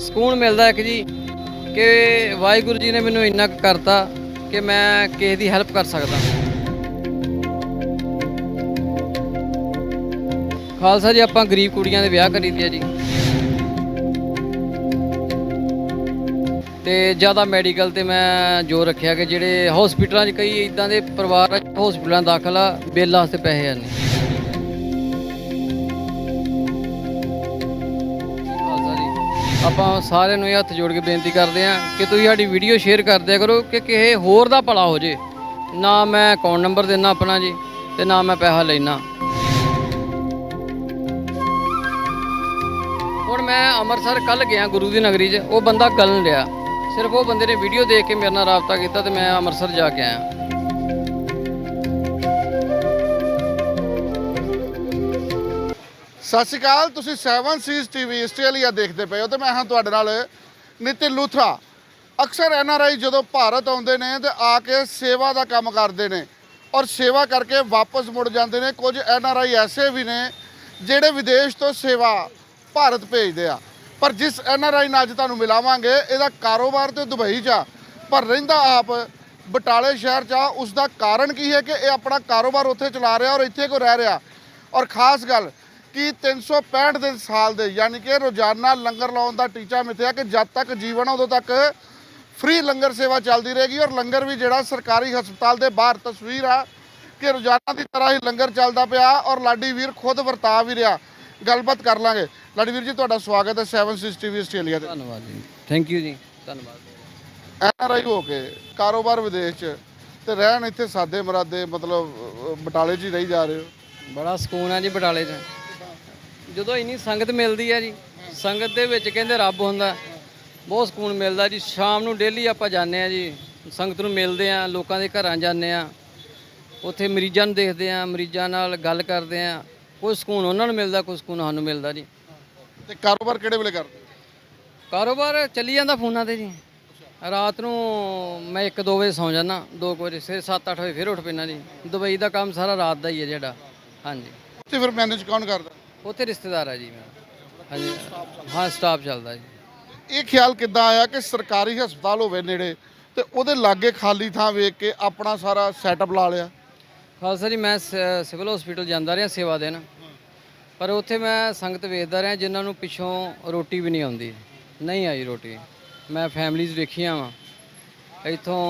ਸਕੂਨ ਮਿਲਦਾ ਇੱਕ ਜੀ ਕਿ ਵਾਹਿਗੁਰੂ ਜੀ ਨੇ ਮੈਨੂੰ ਇੰਨਾ ਕਰਤਾ ਕਿ ਮੈਂ ਕਿਸੇ ਦੀ ਹੈਲਪ ਕਰ ਸਕਦਾ। ਖਾਲਸਾ ਜੀ, ਆਪਾਂ ਗਰੀਬ ਕੁੜੀਆਂ ਦੇ ਵਿਆਹ ਕਰੀਦੇ ਆ ਜੀ। ਤੇ ਜ਼ਿਆਦਾ ਮੈਡੀਕਲ ਤੇ ਮੈਂ ਜ਼ੋਰ ਰੱਖਿਆ ਕਿ ਜਿਹੜੇ ਹਸਪੀਟਲਾਂ 'ਚ ਕਈ ਇਦਾਂ ਦੇ ਪਰਿਵਾਰ ਹਸਪੀਟਲਾਂ ਦਾਖਲ ਆ, ਬਿੱਲ ਵਾਸਤੇ ਪੈਸੇ ਆ ਆਪਾਂ ਸਾਰਿਆਂ ਨੂੰ ਇਹ ਹੱਥ ਜੋੜ ਕੇ ਬੇਨਤੀ ਕਰਦੇ ਹਾਂ ਕਿ ਤੁਸੀਂ ਸਾਡੀ ਵੀਡੀਓ ਸ਼ੇਅਰ ਕਰਦਿਆ ਕਰੋ ਕਿ ਕਿਸੇ ਹੋਰ ਦਾ ਭਲਾ ਹੋ ਜੇ। ਨਾ ਮੈਂ ਅਕਾਊਂਟ ਨੰਬਰ ਦੇਣਾ ਆਪਣਾ ਜੀ ਤੇ ਨਾ ਮੈਂ ਪੈਸਾ ਲੈਣਾ ਹੁਣ ਮੈਂ ਅੰਮ੍ਰਿਤਸਰ ਕੱਲ ਗਿਆ ਗੁਰੂ ਦੀ ਨਗਰੀ 'ਚ, ਉਹ ਬੰਦਾ ਗਲਨ ਲਿਆ ਸਿਰਫ ਉਹ ਬੰਦੇ ਨੇ ਵੀਡੀਓ ਦੇਖ ਕੇ ਮੇਰੇ ਨਾਲ ਰਾਬਤਾ ਕੀਤਾ ਤੇ ਮੈਂ ਅੰਮ੍ਰਿਤਸਰ ਜਾ ਕੇ ਆਇਆ। ਸਤਿ ਸ਼੍ਰੀ ਅਕਾਲ, ਤੁਸੀਂ 7 ਸੀਜ਼ ਟੀਵੀ ਆਸਟ੍ਰੇਲੀਆ ਦੇਖਦੇ ਪਏ ਹੋ ਤੇ ਮੈਂ ਹਾਂ ਤੁਹਾਡੇ ਨਾਲ ਨਿਤਿਨ ਲੂਥਰਾ। ਅਕਸਰ ਐਨ ਆਰ ਆਈ ਜਦੋਂ ਭਾਰਤ ਆਉਂਦੇ ਨੇ ਤੇ ਆ ਕੇ ਸੇਵਾ ਦਾ ਕੰਮ ਕਰਦੇ ਨੇ ਔਰ ਸੇਵਾ ਕਰਕੇ ਵਾਪਸ ਮੁੜ ਜਾਂਦੇ ਨੇ। ਕੁਝ ਐਨ ਆਰ ਆਈ ਐਸੇ ਵੀ ਨੇ ਜਿਹੜੇ ਵਿਦੇਸ਼ ਤੋਂ ਸੇਵਾ ਭਾਰਤ ਭੇਜਦੇ ਆ। ਪਰ ਜਿਸ ਐਨ ਆਰ ਆਈ ਨਾਲ ਅੱਜ ਤੁਹਾਨੂੰ ਮਿਲਾਵਾਂਗੇ, ਇਹਦਾ ਕਾਰੋਬਾਰ ਤੇ ਦੁਬਈ 'ਚ ਆ, ਪਰ ਰਹਿੰਦਾ ਆਪ ਬਟਾਲੇ ਸ਼ਹਿਰ 'ਚ ਆ। ਉਸ ਦਾ ਕਾਰਨ ਕੀ ਹੈ ਕਿ ਇਹ ਆਪਣਾ ਕਾਰੋਬਾਰ ਉੱਥੇ ਚਲਾ ਰਿਹਾ ਔਰ ਇੱਥੇ ਕੋ ਰਹਿ ਰਿਹਾ। ਔਰ ਖਾਸ ਗੱਲ ਕਿ 365 ਦਿਨ ਸਾਲ ਦੇ ਯਾਨੀ ਕਿ ਰੋਜ਼ਾਨਾ ਲੰਗਰ ਲਾਉਣ ਦਾ ਟੀਚਾ ਮਿੱਥਿਆ ਕਿ ਜਦ ਤੱਕ ਜੀਵਨ ਉਦੋਂ ਤੱਕ ਫ੍ਰੀ ਲੰਗਰ ਸੇਵਾ ਚੱਲਦੀ ਰਹੇਗੀ ਔਰ ਲੰਗਰ ਵੀ ਜਿਹੜਾ ਸਰਕਾਰੀ ਹਸਪਤਾਲ ਦੇ ਬਾਹਰ ਤਸਵੀਰ ਆ ਕਿ ਰੋਜ਼ਾਨਾ ਦੀ ਤਰ੍ਹਾਂ ਹੀ ਲੰਗਰ ਚੱਲਦਾ ਪਿਆ ਔਰ ਲਾਡੀ ਵੀਰ ਖੁਦ ਵਰਤਾ ਵੀ ਰਿਹਾ। ਗੱਲਬਾਤ ਕਰ ਲਾਂਗੇ। ਲਾਡੀ ਵੀਰ ਜੀ ਤੁਹਾਡਾ ਸਵਾਗਤ ਹੈ 7 ਟੀਵੀ ਆਸਟ੍ਰੇਲੀਆ ਦੇ ਧੰਨਵਾਦ ਜੀ। ਥੈਂਕ ਯੂ ਜੀ। ਧੰਨਵਾਦ। ਐਨ ਆਰ ਆਈ ਹੋ ਕੇ ਕਾਰੋਬਾਰ ਵਿਦੇਸ਼ 'ਚ ਤੇ ਰਹਿਣ ਇੱਥੇ ਸਾਦੇ ਮਰਾਦੇ ਮਤਲਬ ਬਟਾਲੇ 'ਚ ਹੀ ਰਹੀ ਜਾ ਰਹੇ ਹੋ। ਬੜਾ ਸਕੂਨ ਆ ਜੀ ਬਟਾਲੇ 'ਚ। ਜਦੋਂ ਇੰਨੀ ਸੰਗਤ ਮਿਲਦੀ ਹੈ ਜੀ ਸੰਗਤ ਦੇ ਵਿੱਚ ਕਹਿੰਦੇ ਰੱਬ ਹੁੰਦਾ। ਬਹੁਤ ਸਕੂਨ ਮਿਲਦਾ ਜੀ। ਸ਼ਾਮ ਨੂੰ ਡੇਲੀ ਆਪਾਂ ਜਾਂਦੇ ਆ ਜੀ ਸੰਗਤ ਨੂੰ ਮਿਲਦੇ ਆ ਲੋਕਾਂ ਦੇ ਘਰਾਂ ਜਾਂਦੇ ਆ। ਉੱਥੇ ਮਰੀਜ਼ਾਂ ਨੂੰ ਦੇਖਦੇ ਆ ਮਰੀਜ਼ਾਂ ਨਾਲ ਗੱਲ ਕਰਦੇ ਆ। ਕੋਈ ਸਕੂਨ ਉਹਨਾਂ ਨੂੰ ਮਿਲਦਾ ਕੋਈ ਸਕੂਨ ਸਾਨੂੰ ਮਿਲਦਾ ਜੀ। ਤੇ ਕਾਰੋਬਾਰ ਕਿਹੜੇ ਵੇਲੇ ਕਰਦੇ? ਕਾਰੋਬਾਰ ਚੱਲੀ ਜਾਂਦਾ ਫੋਨਾਂ ਤੇ ਜੀ। ਰਾਤ ਨੂੰ ਮੈਂ 1-2 ਵਜੇ ਸੌਂ ਜਾਂਦਾ 2 ਵਜੇ ਸਵੇਰੇ 7-8 ਵਜੇ ਫਿਰ ਉੱਠ ਪੈਣਾ ਜੀ। ਦੁਬਈ ਦਾ ਕੰਮ ਸਾਰਾ ਰਾਤ ਦਾ ਹੀ ਹੈ ਜਿਹੜਾ ਹਾਂਜੀ। ਤੇ ਫਿਰ ਮੈਨੇਜ ਕੌਣ ਕਰਦਾ? ਉੱਥੇ ਰਿਸ਼ਤੇਦਾਰ ਆ ਜੀ ਮੇਰਾ ਹਾਂਜੀ। ਹਾਂ ਸਟਾਫ ਚੱਲਦਾ ਜੀ। ਇਹ ਖਿਆਲ ਕਿੱਦਾਂ ਆਇਆ ਕਿ ਸਰਕਾਰੀ ਹਸਪਤਾਲ ਹੋਵੇ ਨੇੜੇ ਤੇ ਉਹਦੇ ਲਾਗੇ ਖਾਲੀ ਥਾਂ ਵੇਖ ਕੇ ਆਪਣਾ ਸਾਰਾ ਸੈਟਅਪ ਲਾ ਲਿਆ? ਖਾਲਸਾ ਜੀ ਮੈਂ ਸ- ਸਿਵਲ ਹਸਪੀਟਲ ਜਾਂਦਾ ਰਿਹਾ ਸੇਵਾ ਦੇਣ। ਪਰ ਉੱਥੇ ਮੈਂ ਸੰਗਤ ਵੇਖਦਾ ਰਿਹਾ ਜਿਨ੍ਹਾਂ ਨੂੰ ਪਿੱਛੋਂ ਰੋਟੀ ਵੀ ਨਹੀਂ ਆਉਂਦੀ। ਨਹੀਂ ਆਈ ਰੋਟੀ। ਮੈਂ ਫੈਮਲੀਜ਼ ਵੇਖੀਆਂ ਵਾਂ। ਇੱਥੋਂ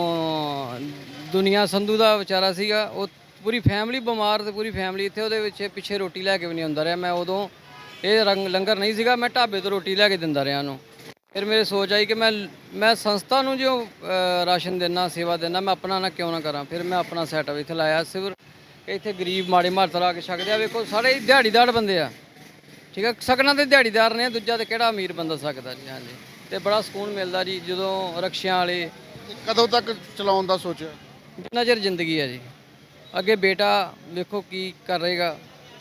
ਦੁਨੀਆ ਸੰਧੂ ਦਾ ਵਿਚਾਰਾ ਸੀਗਾ ਉਹ ਪੂਰੀ ਫੈਮਿਲੀ ਬਿਮਾਰ ਤੇ ਪੂਰੀ ਫੈਮਿਲੀ ਇੱਥੇ ਉਹਦੇ ਵਿੱਚ ਪਿੱਛੇ ਰੋਟੀ ਲੈ ਕੇ ਵੀ ਨਹੀਂ ਆਉਂਦਾ ਰਿਹਾ। ਮੈਂ ਉਦੋਂ ਇਹ ਰੰਗ ਲੰਗਰ ਨਹੀਂ ਸੀਗਾ ਮੈਂ ਢਾਬੇ ਤੋਂ ਰੋਟੀ ਲੈ ਕੇ ਦਿੰਦਾ ਰਿਹਾ ਉਹਨੂੰ। ਫਿਰ ਮੇਰੇ ਸੋਚ ਆਈ ਕਿ ਮੈਂ ਮੈਂ ਸੰਸਥਾ ਨੂੰ ਜੋ ਰਾਸ਼ਨ ਦੇਣਾ ਸੇਵਾ ਦੇਣਾ ਮੈਂ ਆਪਣਾ ਨਾ ਕਿਉਂ ਨਾ ਕਰਾਂ। ਫਿਰ ਮੈਂ ਆਪਣਾ ਸੈਟਅਪ ਇੱਥੇ ਲਾਇਆ। ਸਿਵਰ ਇੱਥੇ ਗਰੀਬ ਮਾੜੇ ਮਾਤਰਾ ਆ ਕੇ ਛਕਦੇ ਆ। ਵੇਖੋ ਸਾਰੇ ਦਿਹਾੜੀਦਾਰ ਬੰਦੇ ਆ। ਠੀਕ ਆ? ਸਕਣਾ ਦੇ ਦਿਹਾੜੀਦਾਰ ਨੇ ਦੂਜਾ ਤੇ ਕਿਹੜਾ ਅਮੀਰ ਬੰਦਾ ਸਕਦਾ ਜੀ ਹਾਂਜੀ। ਤੇ ਬੜਾ ਸਕੂਨ ਮਿਲਦਾ ਜੀ ਜਦੋਂ ਰਕਸ਼ਿਆਂ ਵਾਲੇ ਕਦੋਂ ਤੱਕ ਚਲਾਉਣ ਦਾ ਸੋਚਿਆ? ਜਿੰਨਾ ਚਿਰ ਜ਼ਿੰਦਗੀ ਹੈ ਜੀ। ਅੱਗੇ ਬੇਟਾ ਵੇਖੋ ਕੀ ਕਰ ਰਹੇਗਾ।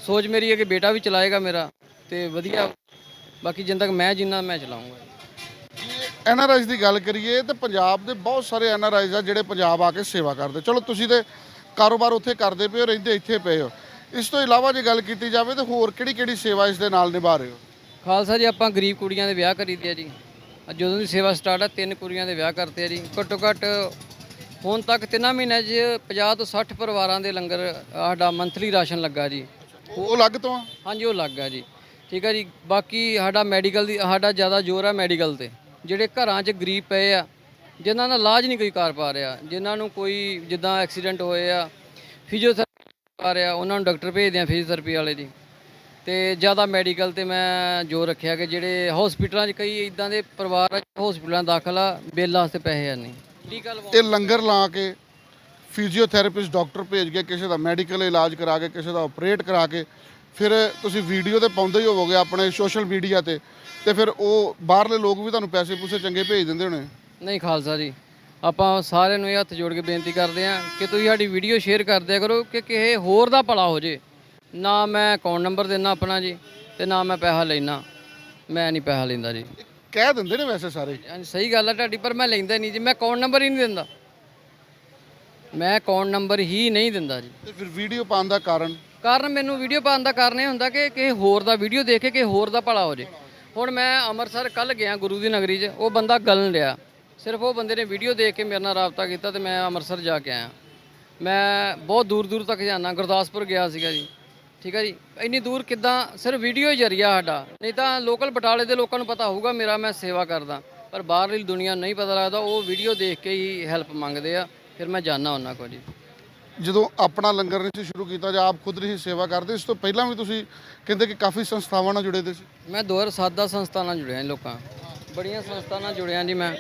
ਸੋਚ ਮੇਰੀ ਹੈ ਕਿ ਬੇਟਾ ਵੀ ਚਲਾਏਗਾ ਮੇਰਾ ਤੇ ਵਧੀਆ। ਬਾਕੀ ਜਿੰਨ ਤੱਕ ਮੈਂ ਜਿੰਨਾ ਮੈਂ ਚਲਾਉਂਗਾ ਐਨ ਆਰ ਆਈਜ਼ ਦੀ ਗੱਲ ਕਰੀਏ ਤੇ ਪੰਜਾਬ ਦੇ ਬਹੁਤ ਸਾਰੇ ਐਨ ਆਰ ਆਈਜ਼ ਆ ਜਿਹੜੇ ਪੰਜਾਬ ਆ ਕੇ ਸੇਵਾ ਕਰਦੇ। ਚਲੋ ਤੁਸੀਂ ਤੇ ਕਾਰੋਬਾਰ ਉੱਥੇ ਕਰਦੇ ਪਏ ਹੋ ਰਹਿੰਦੇ ਇੱਥੇ ਪਏ ਹੋ। ਇਸ ਤੋਂ ਇਲਾਵਾ ਜੇ ਗੱਲ ਕੀਤੀ ਜਾਵੇ ਤਾਂ ਹੋਰ ਕਿਹੜੀ ਕਿਹੜੀ ਸੇਵਾ ਇਸ ਦੇ ਨਾਲ ਨਿਭਾ ਰਹੇ ਹੋ? ਖਾਲਸਾ ਜੀ ਆਪਾਂ ਗਰੀਬ ਕੁੜੀਆਂ ਦੇ ਵਿਆਹ ਕਰੀਦੇ ਆ ਜੀ। ਜਦੋਂ ਦੀ ਸੇਵਾ ਸਟਾਰਟ ਆ ਤਿੰਨ ਕੁੜੀਆਂ ਦੇ ਵਿਆਹ ਕਰਤੇ ਆ ਜੀ। ਘੱਟੋ ਘੱਟ ਹੁਣ ਤੱਕ ਤਿੰਨਾਂ ਮਹੀਨਿਆਂ 'ਚ 50 ਤੋਂ 60 ਪਰਿਵਾਰਾਂ ਦੇ ਲੰਗਰ ਸਾਡਾ ਮੰਥਲੀ ਰਾਸ਼ਨ ਲੱਗਾ ਜੀ। ਉਹ ਅਲੱਗ ਤੋਂ ਆ? ਹਾਂਜੀ ਉਹ ਲੱਗ ਗਿਆ ਜੀ। ਠੀਕ ਹੈ ਜੀ ਬਾਕੀ ਸਾਡਾ ਮੈਡੀਕਲ ਦੀ ਸਾਡਾ ਜ਼ਿਆਦਾ ਜ਼ੋਰ ਹੈ ਮੈਡੀਕਲ ਤੇ। ਜਿਹੜੇ ਘਰਾਂ 'ਚ ਗਰੀਬ ਪਏ ਆ ਜਿਨ੍ਹਾਂ ਦਾ ਇਲਾਜ ਨਹੀਂ ਕੋਈ ਕਰ ਪਾ ਰਿਹਾ ਜਿਨ੍ਹਾਂ ਨੂੰ ਕੋਈ ਜਿੱਦਾਂ ਐਕਸੀਡੈਂਟ ਹੋਏ ਆ ਫਿਜ਼ੀਓਥੈਰੇਪੀ ਕਰ ਰਿਹਾ ਉਹਨਾਂ ਨੂੰ ਡਾਕਟਰ ਭੇਜਦੇ ਆ ਫਿਜ਼ੀਓਥੈਰੇਪੀ ਵਾਲੇ ਜੀ। ਤੇ ਜ਼ਿਆਦਾ ਮੈਡੀਕਲ ਤੇ ਮੈਂ ਜ਼ੋਰ ਰੱਖਿਆ ਕਿ ਜਿਹੜੇ ਹਸਪੀਟਲਾਂ 'ਚ ਕਈ ਇਦਾਂ ਦੇ ਪਰਿਵਾਰ ਹਸਪੀਟਲਾਂ ਦਾਖਲ ਆ ਬਿੱਲ ਵਾਸਤੇ ਪੈਸੇ ਆ ਨਹੀਂ। ਇਹ ਲੰਗਰ ਲਾ ਕੇ ਫਿਜ਼ੀਓਥੈਰੇਪਿਸਟ ਡਾਕਟਰ ਭੇਜ ਕੇ ਕਿਸੇ ਦਾ ਮੈਡੀਕਲ ਇਲਾਜ ਕਰਾ ਕੇ ਕਿਸੇ ਦਾ ਆਪਰੇਟ ਕਰਾ ਕੇ ਫਿਰ ਤੁਸੀਂ ਵੀਡੀਓ ਤੇ ਪਾਉਂਦੇ ਹੀ ਹੋਵੋਗੇ ਆਪਣੇ ਸੋਸ਼ਲ ਮੀਡੀਆ ਤੇ। ਤੇ ਫਿਰ ਉਹ ਬਾਹਰਲੇ ਲੋਕ ਵੀ ਤੁਹਾਨੂੰ ਪੈਸੇ ਪੂਸੇ ਚੰਗੇ ਭੇਜ ਦਿੰਦੇ ਹੋਣੇ। ਨਹੀਂ ਖਾਲਸਾ ਜੀ ਆਪਾਂ ਸਾਰਿਆਂ ਨੂੰ ਇਹ ਹੱਥ ਜੋੜ ਕੇ ਬੇਨਤੀ ਕਰਦੇ ਹਾਂ ਕਿ ਤੁਸੀਂ ਸਾਡੀ ਵੀਡੀਓ ਸ਼ੇਅਰ ਕਰ ਦਿਆ ਕਰੋ ਕਿ ਕਿਸੇ ਹੋਰ ਦਾ ਭਲਾ ਹੋ ਜੇ। ਨਾ ਮੈਂ ਅਕਾਊਂਟ ਨੰਬਰ ਦੇਣਾ ਆਪਣਾ ਜੀ ਤੇ ਨਾ ਮੈਂ ਪੈਸਾ ਲੈਣਾ ਮੈਂ ਨਹੀਂ ਪੈਸਾ ਲੈਂਦਾ ਜੀ। ਕਹਿ ਦਿੰਦੇ ਨੇ ਵੈਸੇ ਸਾਰੇ। ਹਾਂਜੀ ਸਹੀ ਗੱਲ ਹੈ ਤੁਹਾਡੀ ਪਰ ਮੈਂ ਲੈਂਦਾ ਨਹੀਂ ਜੀ ਮੈਂ ਅਕਾਊਂਟ ਨੰਬਰ ਹੀ ਨਹੀਂ ਦਿੰਦਾ। ਮੈਂ ਅਕਾਊਂਟ ਨੰਬਰ ਹੀ ਨਹੀਂ ਦਿੰਦਾ ਜੀ। ਤੇ ਫਿਰ ਵੀਡੀਓ ਪਾਉਣ ਦਾ ਕਾਰਨ? ਕਾਰਨ ਮੈਨੂੰ ਵੀਡੀਓ ਪਾਉਣ ਦਾ ਕਾਰਨ ਇਹ ਹੁੰਦਾ ਕਿ ਕਿਸੇ ਹੋਰ ਦਾ ਵੀਡੀਓ ਦੇਖ ਕੇ ਕਿਸੇ ਹੋਰ ਦਾ ਭਲਾ ਹੋ ਜੇ। ਹੁਣ ਮੈਂ ਅੰਮ੍ਰਿਤਸਰ ਕੱਲ ਗਿਆ ਗੁਰੂ ਦੀ ਨਗਰੀ 'ਚ ਉਹ ਬੰਦਾ ਗਲਣ ਲਿਆ ਸਿਰਫ ਉਹ ਬੰਦੇ ਨੇ ਵੀਡੀਓ ਦੇਖ ਕੇ ਮੇਰੇ ਨਾਲ ਰਾਬਤਾ ਕੀਤਾ ਤੇ ਮੈਂ ਅੰਮ੍ਰਿਤਸਰ ਜਾ ਕੇ ਆਇਆ। ਮੈਂ ਬਹੁਤ ਦੂਰ ਦੂਰ ਤੱਕ ਜਾਣਾ ਗੁਰਦਾਸਪੁਰ ਗਿਆ ਸੀਗਾ ਜੀ। ਠੀਕ ਹੈ ਜੀ। ਇੰਨੀ ਦੂਰ ਕਿੱਦਾਂ? ਸਿਰਫ ਵੀਡੀਓ ਹੀ ਜਰੀਆ ਸਾਡਾ। ਨਹੀਂ ਤਾਂ ਲੋਕਲ ਬਟਾਲੇ ਦੇ ਲੋਕਾਂ ਨੂੰ ਪਤਾ ਹੋਊਗਾ ਮੇਰਾ ਮੈਂ ਸੇਵਾ ਕਰਦਾ। ਪਰ ਬਾਹਰਲੀ ਦੁਨੀਆ ਨਹੀਂ ਪਤਾ ਲੱਗਦਾ ਉਹ ਵੀਡੀਓ ਦੇਖ ਕੇ ਹੀ ਹੈਲਪ ਮੰਗਦੇ ਆ। ਫਿਰ ਮੈਂ ਜਾਣਾ ਉਹਨਾਂ ਕੋਲ ਜੀ। ਜਦੋਂ ਆਪਣਾ ਲੰਗਰ ਨਹੀਂ ਸੀ ਸ਼ੁਰੂ ਕੀਤਾ ਜਾਂ ਆਪ ਖੁਦ ਨਹੀਂ ਸੇਵਾ ਕਰਦੇ ਇਸ ਤੋਂ ਪਹਿਲਾਂ ਵੀ ਤੁਸੀਂ ਕਹਿੰਦੇ ਕਿ ਕਾਫੀ ਸੰਸਥਾਵਾਂ ਨਾਲ ਜੁੜੇ ਦੇ ਸੀ? ਮੈਂ 2007 ਦਾ ਸੰਸਥਾ ਨਾਲ ਜੁੜਿਆ ਲੋਕਾਂ ਬੜੀਆਂ ਸੰਸਥਾ ਨਾਲ ਜੁੜਿਆ ਜੀ ਮੈਂ।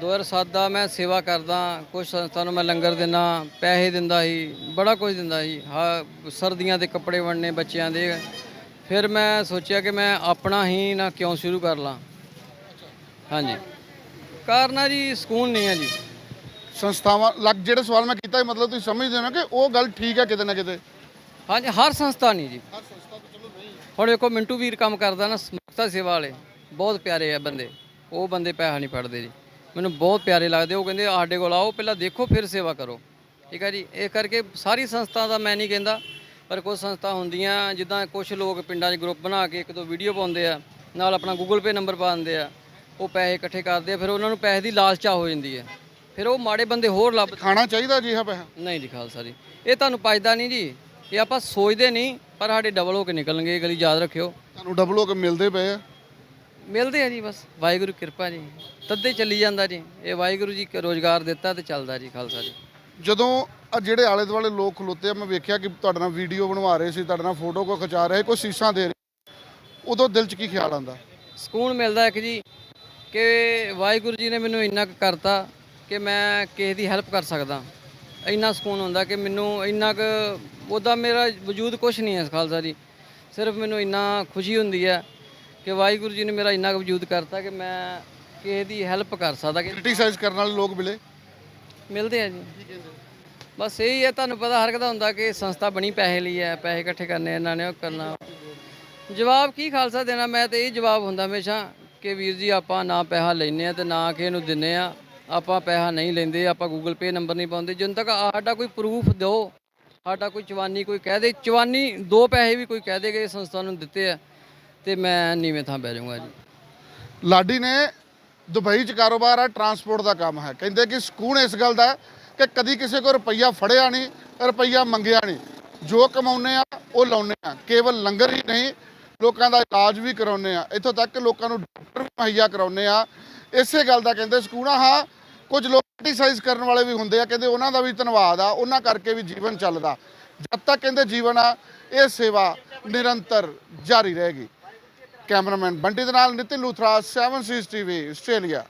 2007 ਦਾ ਮੈਂ ਸੇਵਾ ਕਰਦਾ ਕੁਝ ਸੰਸਥਾ ਨੂੰ ਮੈਂ ਲੰਗਰ ਦਿੰਦਾ ਪੈਸੇ ਦਿੰਦਾ ਸੀ ਬੜਾ ਕੁਝ ਦਿੰਦਾ ਸੀ। ਹਾਂ ਸਰਦੀਆਂ ਦੇ ਕੱਪੜੇ ਵੰਡਣੇ ਬੱਚਿਆਂ ਦੇ। ਫਿਰ ਮੈਂ ਸੋਚਿਆ ਕਿ ਮੈਂ ਆਪਣਾ ਹੀ ਨਾ ਕਿਉਂ ਸ਼ੁਰੂ ਕਰ ਲਾਂ। ਹਾਂਜੀ। ਕਾਰਨ ਆ ਜੀ ਸਕੂਨ ਨਹੀਂ ਹੈ ਜੀ। ਸੰਸਥਾਵਾਂ ਲੱਗ ਜਿਹੜੇ ਸਵਾਲ ਮੈਂ ਕੀਤਾ ਮਤਲਬ ਤੁਸੀਂ ਸਮਝਦੇ ਹੋ ਨਾ ਕਿ ਉਹ ਗੱਲ ਠੀਕ ਹੈ ਕਿਤੇ ਨਾ ਕਿਤੇ? ਹਾਂਜੀ ਹਰ ਸੰਸਥਾ ਨਹੀਂ ਜੀ। ਹੁਣ ਵੇਖੋ ਮਿੰਟੂ ਵੀਰ ਕੰਮ ਕਰਦਾ ਨਾ ਸਮਰਥਾ ਸੇਵਾ ਵਾਲੇ। ਬਹੁਤ ਪਿਆਰੇ ਆ ਬੰਦੇ। ਉਹ ਬੰਦੇ ਪੈਸਾ ਨਹੀਂ ਫੜਦੇ ਜੀ। ਮੈਨੂੰ ਬਹੁਤ ਪਿਆਰੇ ਲੱਗਦੇ ਉਹ ਕਹਿੰਦੇ ਸਾਡੇ ਕੋਲ ਆਓ ਪਹਿਲਾਂ ਦੇਖੋ ਫਿਰ ਸੇਵਾ ਕਰੋ। ਠੀਕ ਹੈ ਜੀ? ਇਹ ਕਰਕੇ ਸਾਰੀ ਸੰਸਥਾ ਦਾ ਮੈਂ ਨਹੀਂ ਕਹਿੰਦਾ ਪਰ ਕੁਝ ਸੰਸਥਾ ਹੁੰਦੀਆਂ ਜਿੱਦਾਂ ਕੁਝ ਲੋਕ ਪਿੰਡਾਂ 'ਚ ਗਰੁੱਪ ਬਣਾ ਕੇ ਇੱਕ ਦੋ ਵੀਡੀਓ ਪਾਉਂਦੇ ਆ ਨਾਲ ਆਪਣਾ ਗੂਗਲ ਪੇ ਨੰਬਰ ਪਾ ਦਿੰਦੇ ਆ ਉਹ ਪੈਸੇ ਇਕੱਠੇ ਕਰਦੇ ਆ ਫਿਰ ਉਹਨਾਂ ਨੂੰ ਪੈਸੇ ਦੀ ਲਾਲਚਾ ਹੋ ਜਾਂਦੀ ਹੈ ਫਿਰ ਉਹ ਮਾੜੇ ਬੰਦੇ ਹੋਰ ਲੱਭ ਖਾਣਾ ਚਾਹੀਦਾ ਜੀ ਇਹ ਪੈਸਾ? ਨਹੀਂ ਜੀ ਖਾਲਸਾ ਜੀ। ਇਹ ਤੁਹਾਨੂੰ ਪਚਦਾ ਨਹੀਂ ਜੀ। ਇਹ ਆਪਾਂ ਸੋਚਦੇ ਨਹੀਂ ਪਰ ਸਾਡੇ ਡਬਲ ਹੋ ਕੇ ਨਿਕਲਣਗੇ ਇਹ ਗਲੀ ਯਾਦ ਰੱਖਿਓ। ਤੁਹਾਨੂੰ ਡਬਲ ਹੋ ਕੇ ਮਿਲਦੇ ਪਏ ਆ। ਮਿਲਦੇ ਆ ਜੀ ਬਸ। ਵਾਹਿਗੁਰੂ ਕਿਰਪਾ ਜੀ। ਤੱਦੇ ਚੱਲੀ ਜਾਂਦਾ ਜੀ। ਇਹ ਵਾਹਿਗੁਰੂ ਜੀ ਰੋਜ਼ਗਾਰ ਦਿੱਤਾ ਤੇ ਚੱਲਦਾ ਜੀ ਖਾਲਸਾ ਜੀ। ਜਦੋਂ ਆ ਜਿਹੜੇ ਆਲੇ ਦੁਆਲੇ ਲੋਕ ਖਲੋਤੇ ਆ ਮੈਂ ਵੇਖਿਆ ਕਿ ਤੁਹਾਡੇ ਨਾਲ ਵੀਡੀਓ ਬਣਵਾ ਰਹੇ ਸੀ ਤੁਹਾਡੇ ਨਾਲ ਫੋਟੋ ਕੋ ਖਿਚਾ ਰਹੇ ਕੋਈ ਸੀਸਾਂ ਦੇ ਰਹੇ। ਉਦੋਂ ਦਿਲ 'ਚ ਕੀ ਖਿਆਲ ਆਉਂਦਾ? ਸਕੂਨ ਮਿਲਦਾ ਇੱਕ ਜੀ ਕਿ ਵਾਹਿਗੁਰੂ ਜੀ ਨੇ ਮੈਨੂੰ ਇੰਨਾ ਕੁ ਕਰਤਾ ਕਿ ਮੈਂ ਕਿਸੇ ਦੀ ਹੈਲਪ ਕਰ ਸਕਦਾ। ਇੰਨਾ ਸਕੂਨ ਹੁੰਦਾ ਕਿ ਮੈਨੂੰ ਇੰਨਾ ਕੁ ਉਹਦਾ ਮੇਰਾ ਵਜੂਦ ਕੁਝ ਨਹੀਂ ਹੈ ਖਾਲਸਾ ਜੀ। ਸਿਰਫ ਮੈਨੂੰ ਇੰਨਾ ਖੁਸ਼ੀ ਹੁੰਦੀ ਹੈ ਕਿ ਵਾਹਿਗੁਰੂ ਜੀ ਨੇ ਮੇਰਾ ਇੰਨਾ ਕੁ ਵਜੂਦ ਕਰਤਾ ਕਿ ਮੈਂ ਕਿਸੇ ਦੀ ਹੈਲਪ ਕਰ ਸਕਦਾ ਕਿ ਕ੍ਰਿਟੀਸਾਈਜ਼ ਕਰਨ ਵਾਲੇ ਲੋਕ ਮਿਲੇ? ਮਿਲਦੇ ਆ ਜੀ। ਬਸ ਇਹੀ ਹੈ ਤੁਹਾਨੂੰ ਪਤਾ ਹਰ ਇੱਕ ਦਾ ਹੁੰਦਾ ਕਿ ਸੰਸਥਾ ਬਣੀ ਪੈਸੇ ਲਈ ਹੈ ਪੈਸੇ ਇਕੱਠੇ ਕਰਨੇ ਇਹਨਾਂ ਨੇ ਉਹ ਕਰਨਾ। ਜਵਾਬ ਕੀ ਖਾਲਸਾ ਦੇਣਾ? ਮੈਂ ਤੇ ਇਹ ਜਵਾਬ ਹੁੰਦਾ ਹਮੇਸ਼ਾ ਕਿ ਵੀਰ ਜੀ ਆਪਾਂ ਨਾ ਪੈਸਾ ਲੈਨੇ ਆ ਤੇ ਨਾ ਕਿਸੇ ਨੂੰ ਦਿੰਨੇ ਆ ਆਪਾਂ ਪੈਸਾ ਨਹੀਂ ਲੈਂਦੇ ਆਪਾਂ ਗੂਗਲ ਪੇ ਨੰਬਰ ਨਹੀਂ ਪਾਉਂਦੇ। ਜਦੋਂ ਤੱਕ ਸਾਡਾ ਕੋਈ ਪ੍ਰੂਫ ਦਿਓ ਸਾਡਾ ਕੋਈ ਚਵਾਨੀ ਕੋਈ ਕਹਿ ਦੇ ਚਵਾਨੀ ਦੋ ਪੈਸੇ ਵੀ ਕੋਈ ਕਹਿ ਦੇ ਕਿ ਸੰਸਥਾ ਨੂੰ ਦਿੱਤੇ ਆ। ਤੇ ਮੈਂ ਨੀਵੇਂ ਥਾਂ ਬਹਿ ਜਾਊਂਗਾ ਜੀ। ਲਾਡੀ ਨੇ ਦੁਬਈ 'ਚ ਕਾਰੋਬਾਰ ਆ ਟਰਾਂਸਪੋਰਟ ਦਾ ਕੰਮ ਹੈ। ਕਹਿੰਦੇ ਕਿ ਸਕੂਨ ਇਸ ਗੱਲ ਦਾ ਕਿ ਕਦੀ ਕਿਸੇ ਕੋਲ ਰੁਪਈਆ ਫੜਿਆ ਨਹੀਂ, ਰੁਪਈਆ ਮੰਗਿਆ ਨਹੀਂ। ਜੋ ਕਮਾਉਨੇ ਆ, ਉਹ ਲਾਉਨੇ ਆ। ਕੇਵਲ ਲੰਗਰ ਹੀ ਨਹੀਂ, ਲੋਕਾਂ ਦਾ ਇਲਾਜ ਵੀ ਕਰਾਉਨੇ ਆ। ਇੱਥੋਂ ਤੱਕ ਕਿ ਲੋਕਾਂ ਨੂੰ ਡਾਕਟਰ ਵੀ ਮੁਹੱਈਆ ਕਰਾਉਨੇ ਆ। ਇਸੇ ਗੱਲ ਦਾ ਕਹਿੰਦੇ ਸਕੂਨ ਆ, ਹਾਂ, ਕੁਝ ਲੋਕ ਕ੍ਰਿਟੀਸਾਈਜ਼ ਕਰਨ ਵਾਲੇ ਵੀ ਹੁੰਦੇ ਆ। ਕਹਿੰਦੇ ਉਹਨਾਂ ਦਾ ਵੀ ਧੰਨਵਾਦ ਆ, ਉਹਨਾਂ ਕਰਕੇ ਵੀ ਜੀਵਨ ਚੱਲਦਾ। ਜਦ ਤੱਕ ਕਹਿੰਦੇ ਜੀਵਨ ਆ, ਇਹ ਸੇਵਾ ਨਿਰੰਤਰ ਜਾਰੀ ਰਹੇਗੀ। ਕੈਮਰਾਮੈਨ ਬੰਟੀ ਦੇ ਨਾਲ Nitin Luthra 7 seas TV Australia.